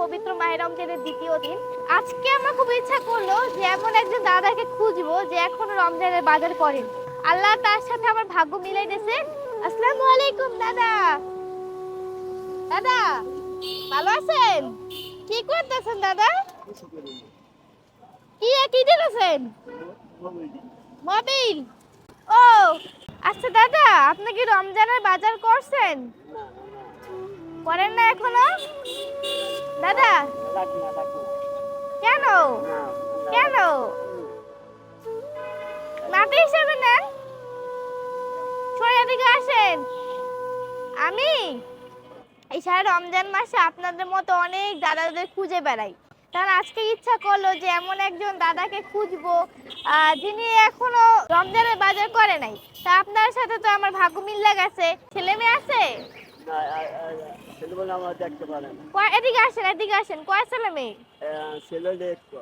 পবিত্র মাহে রমজানের দ্বিতীয় দিন। আজকে আমার খুব ইচ্ছা করল যে এমন একজন দাদাকে খুঁজবো যে এখনও রমজানের বাজার করেন। আল্লাহ তার সাথে আমার ভাগ্য মিলাই দিয়েছে। আসসালামু আলাইকুম, দাদা। দাদা, ভালো আছেন? কি করতেছেন, দাদা? কি কি দিতেছেন? মোবিল ও আচ্ছা দাদা, আপনি কি রমজানের বাজার করছেন? করেন না এখনও? দাদা। কেন? কেন? নাতি হিসেবে নেন। সরিয়া দিকে আসেন। আমি এই সারা রমজান মাসে আপনাদের মতো অনেক দাদাদের খুঁজে বেড়াই। তার আজকে ইচ্ছা করল যে এমন একজন দাদাকে খুঁজবো যিনি এখনও রমজানের বাজার করে নাই। তা আপনার সাথে তো আমার ভাগ্য মিল্লা গেছে। ছেলে মেয়ে আছে? ছেলেবেলা আমার দেখতে পারে না। কয়- এদিকে আসেন এদিকে আসেন। কয় ছেলে মেয়ে? ছেলে দেখতো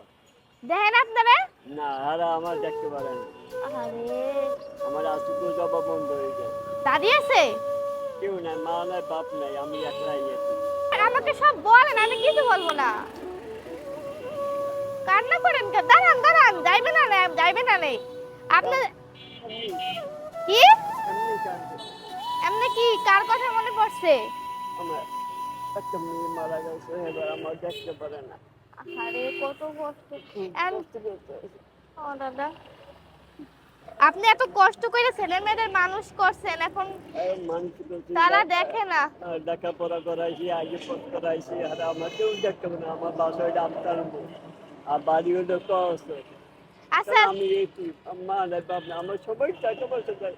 দেখেন আপনারা? না আর আমার দেখতে পারে না। আরে আমার আসুক জবা বন্ধ হয়ে যায় দাদি আছে? কেউ নাই মা নাই বাপ নাই আমি একলাই আছি। আমাকে সব বলেন আমি কিছু বলব না। কান্না করেন কেন? দাঁড়ান দাঁড়ান। যাইবে না না যাইবে না নেই আপনার কি? এমনি কি কার কথা মনে পড়ছে? আমার একটা মেয়ে মারা গেছে এবার আমার দেখতে পারে না। আরে কত কষ্ট। ও দাদা। আপনি এত কষ্ট করে ছেলে মেয়েদের মানুষ করছেন এখন তারা দেখে না। লেখাপড়া করাইছি আগে পথ করাইছি আর আমার কেউ দেখতে না। আমার বাসায় ডাক্তার আর বাড়ি হলো কষ্ট আচ্ছা। আমি একটু মা নাই বাপ আমার সবাই টাকা পয়সা দেয়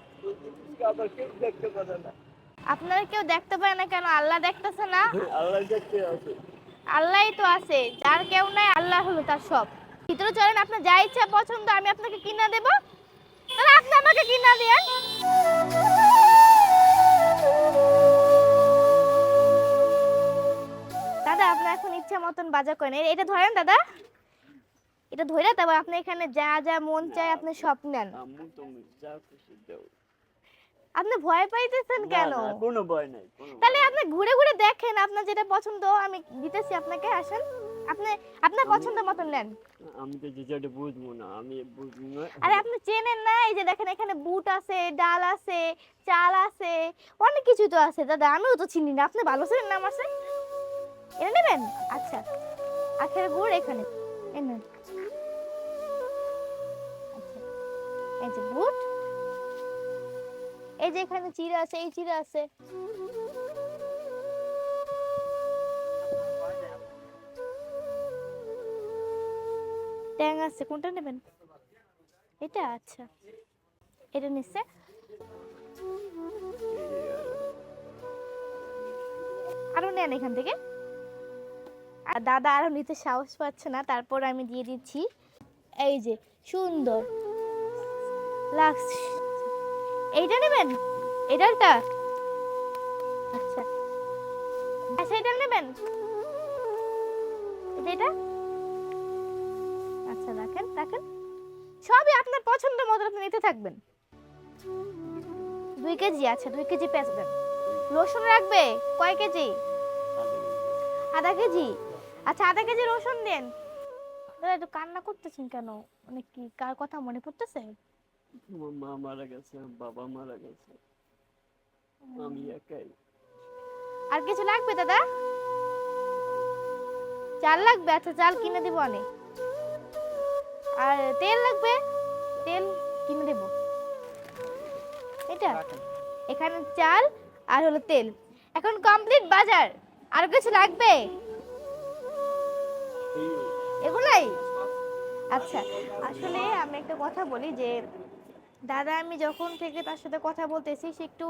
আবার কেউ দেখতে পারে না। আপনারা কেউ দেখতে পারে না কেন? আল্লাহ দেখতেছে না? আল্লাহ দেখতে আছে। আল্লাহই তো আছে। যার কেউ নাই আল্লাহ হলো তার সব। ভিতরে চলেন আপনার যা ইচ্ছা পছন্দ আমি আপনাকে কিনা দেব। তাহলে আপনি আমাকে কিনা দিয়েন দাদা আপনি এখন ইচ্ছা মতন বাজার করেন। এটা ধরেন দাদা। এটা ধরে তারপর আপনি এখানে যা যা মন চায় আপনি সব নেন। আপনি ভয় পাইতেছেন কেন? কোনো ভয় নাই তাহলে আপনি ঘুরে ঘুরে দেখেন আপনার যেটা পছন্দ আমি দিতেছি আপনাকে আসেন। আপনি আপনার পছন্দ মতন নেন। আমি তো যেটা বুঝব না আমি বুঝব না। আরে আপনি চেনেন না এই যে দেখেন এখানে বুট আছে ডাল আছে চাল আছে অনেক কিছু তো আছে। দাদা আমিও তো চিনি না আপনি ভালো ছিলেন না আমার এটা নেবেন? আচ্ছা। আখের গুড় এখানে। এই এই যে বুট। এই যে এখানে চিড়া আছে, এই চিড়া আছে। ট্যাং আছে, কোনটা নেবেন? এটা? আচ্ছা। এটা নিচ্ছে। আরও নেন এখান থেকে। আর দাদা আরও নিতে সাহস পাচ্ছে না, তারপর আমি দিয়ে দিচ্ছি। এই যে, সুন্দর। লাক্স এইটা নেবেন? এই ডালটা আচ্ছা। আচ্ছা এটা নেবেন? এটা আচ্ছা রাখেন রাখেন। সবই আপনার পছন্দ মতো আপনি নিতে থাকবেন। দুই কেজি আচ্ছা দুই কেজি পেঁয়াজ দেন। রসুন রাখবে? কয় কেজি? আধা কেজি? আচ্ছা আধা কেজি রসুন দেন। দাদা, একটু কান্না করতেছেন কেন? মানে কি, কার কথা মনে পড়তেছে? আমার মা মারা গেছে বাবা মারা গেছে। আমি একাই। আর কিছু লাগবে দাদা? চাল লাগবে? আচ্ছা চাল কিনে দিব অনেক। আর তেল লাগবে? তেল কিনে দেব। এটা? এখানে চাল আর হলো তেল। এখন কমপ্লিট বাজার। আর কিছু লাগবে? এগুলাই? আচ্ছা আসলে আমি একটা কথা বলি যে দাদা, আমি যখন থেকে তার সাথে কথা বলতেছি, সে একটু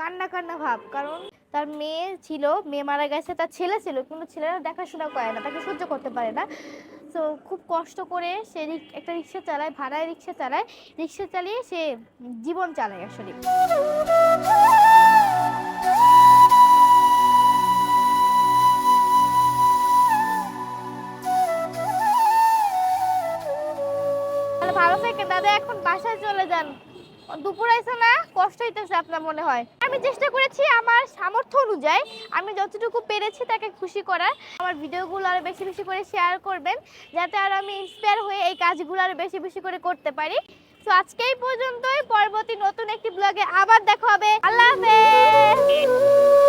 কান্না কান্না ভাব। কারণ তার মেয়ে ছিল, মেয়ে মারা গেছে, তার ছেলে ছিল, কিন্তু ছেলেরা দেখাশোনা করে না, তাকে সহ্য করতে পারে না। তো খুব কষ্ট করে সে একটা রিক্সা চালায়, ভাড়ায় রিক্সা চালায়। রিক্সা চালিয়ে সে জীবন চালায় আসলে। বাসায় চলে যান। দুপুর আইসে না, কষ্ট হইতেছে আপনার মনে হয়। আমি চেষ্টা করেছি আমার সামর্থ্য অনুযায়ী, আমি যতটুকু পেরেছি তাকে খুশি করার। আমার ভিডিওগুলো আরও বেশি বেশি করে শেয়ার করবেন, যাতে আর আমি ইন্সপায়ার হয়ে এই কাজগুলো আরও বেশি বেশি করে করতে পারি। তো আজকে এই পর্যন্তই, পরবর্তী নতুন একটি ব্লগে আবার দেখা হবে। আল্লাহ হাফেজ!